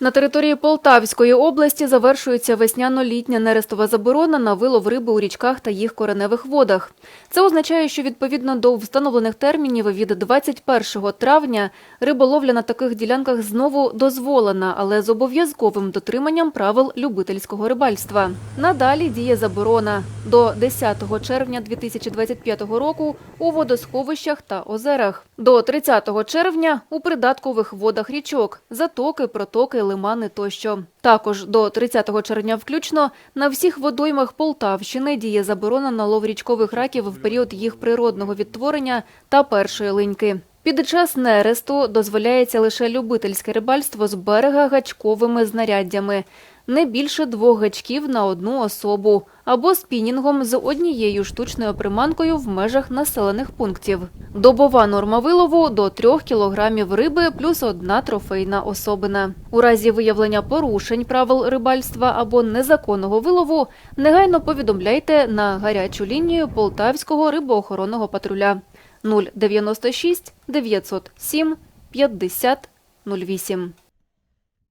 На території Полтавської області завершується весняно-літня нерестова заборона на вилов риби у річках та їх кореневих водах. Це означає, що відповідно до встановлених термінів від 21 травня риболовля на таких ділянках знову дозволена, але з обов'язковим дотриманням правил любительського рибальства. Надалі діє заборона до 10 червня 2025 року у водосховищах та озерах, до 30 червня у придаткових водах річок, затоки, протоки, лимани тощо. Також до 30 червня включно на всіх водоймах Полтавщини діє заборона на лов річкових раків в період їх природного відтворення та першої линьки. Під час нересту дозволяється лише любительське рибальство з берега гачковими знаряддями, не більше двох гачків на одну особу або спінінгом з однією штучною приманкою в межах населених пунктів. Добова норма вилову до 3 кілограмів риби плюс одна трофейна особина. У разі виявлення порушень правил рибальства або незаконного вилову негайно повідомляйте на гарячу лінію Полтавського рибоохоронного патруля 096 907 50 08.